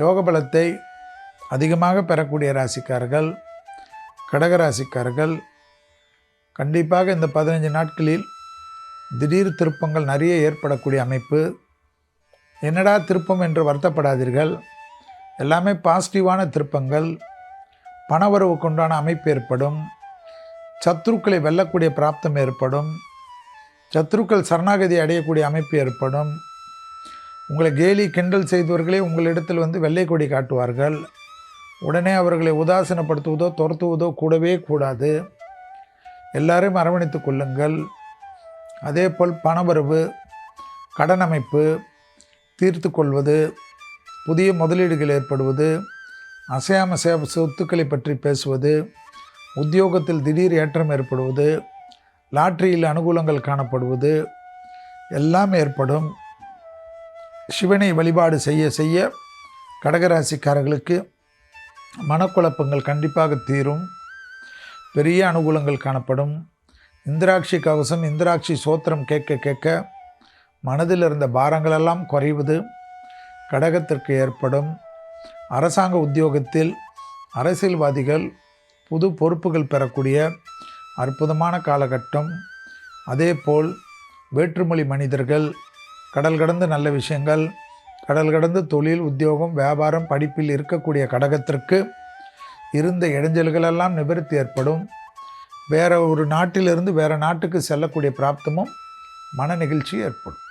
யோக பலத்தை அதிகமாக பெறக்கூடிய ராசிக்காரர்கள் கடகராசிக்காரர்கள் கண்டிப்பாக இந்த பதினஞ்சு நாட்களில் திடீர் திருப்பங்கள் நிறைய ஏற்படக்கூடிய அமைப்பு. என்னடா திருப்பம் என்று வருத்தப்படாதீர்கள். எல்லாமே பாசிட்டிவான திருப்பங்கள். பணவரவுக்கு உண்டான அமைப்பு ஏற்படும். சத்ருக்களை வெல்லக்கூடிய பிராப்தம் ஏற்படும். சத்ருக்கள் சரணாகதி அடையக்கூடிய அமைப்பு ஏற்படும். உங்களை கேலி கிண்டல் செய்தவர்களே உங்களிடத்தில் வந்து வெள்ளை கொடி காட்டுவார்கள். உடனே அவர்களை உதாசீனப்படுத்துவதோ துரத்துவதோ கூடவே கூடாது. எல்லாரையும் அரவணைத்து கொள்ளுங்கள். அதே போல் பணவரவு கடன் அமைப்பு தீர்த்து கொள்வது புதிய முதலீடுகள் ஏற்படுவது அசையாம சே சொத்துக்களை பற்றி பேசுவது உத்தியோகத்தில் திடீர் ஏற்றம் ஏற்படுவது லாட்ரியில் அனுகூலங்கள் காணப்படுவது எல்லாம் ஏற்படும். சிவனை வழிபாடு செய்ய செய்ய கடகராசிக்காரர்களுக்கு மனக்குழப்பங்கள் கண்டிப்பாக தீரும். பெரிய அனுகூலங்கள் காணப்படும். இந்திராட்சி கவசம் இந்திராட்சி சோத்திரம் கேட்க கேட்க மனதில் இருந்த பாரங்களெல்லாம் குறைவது கடகத்திற்கு ஏற்படும். அரசாங்க உத்தியோகத்தில் அரசியல்வாதிகள் புது பொறுப்புகள் பெறக்கூடிய அற்புதமான காலகட்டம். அதேபோல் வேற்றுமொழி மனிதர்கள் கடல் கடந்து நல்ல விஷயங்கள் கடல் கடந்து தொழில் உத்தியோகம் வியாபாரம் படிப்பில் இருக்கக்கூடிய கடகத்திற்கு இருந்த இடைஞ்சல்களெல்லாம் நிவர்த்தி ஏற்படும். வேறு ஒரு நாட்டிலிருந்து வேறு நாட்டுக்கு செல்லக்கூடிய பிராப்தமும் மன நிகழ்ச்சி ஏற்படும்.